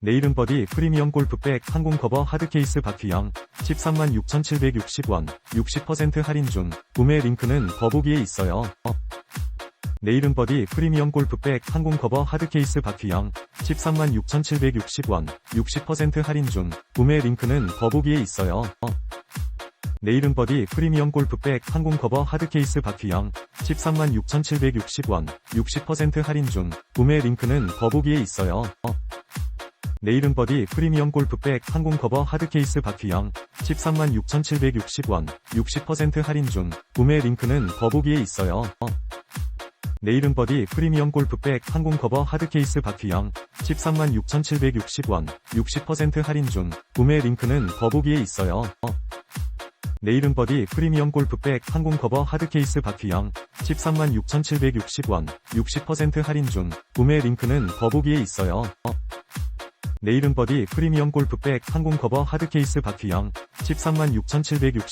내일은 버디 프리미엄 골프백 항공 커버 하드케이스 바퀴형 136,760원 60% 할인 중 구매 링크는 더보기에 있어요. 어. 내일은 버디 프리미엄 골프백 항공 커버 하드케이스 바퀴형 136,760원 60% 할인 중 구매 링크는 더보기에 있어요. 어. 내일은 버디 프리미엄 골프백 항공 커버 하드케이스 바퀴형 136,760원 60% 할인 중 구매 링크는 더보기에 있어요. 어. 내일은 버디 프리미엄 골프백 항공 커버 하드케이스 바퀴형 136,760원 60% 할인 중 구매 링크는 더보기에 있어요. 어. 내일은 버디 프리미엄 골프백 항공 커버 하드케이스 바퀴형 136,760원 60% 할인 중 구매 링크는 더보기에 있어요. 어. 내일은 버디 프리미엄 골프백 항공 커버 하드케이스 바퀴형 136,760원 60% 할인 중 구매 링크는 더보기에 있어요. 어. 내일은 버디 프리미엄 골프백 항공 커버 하드케이스 바퀴형 136,760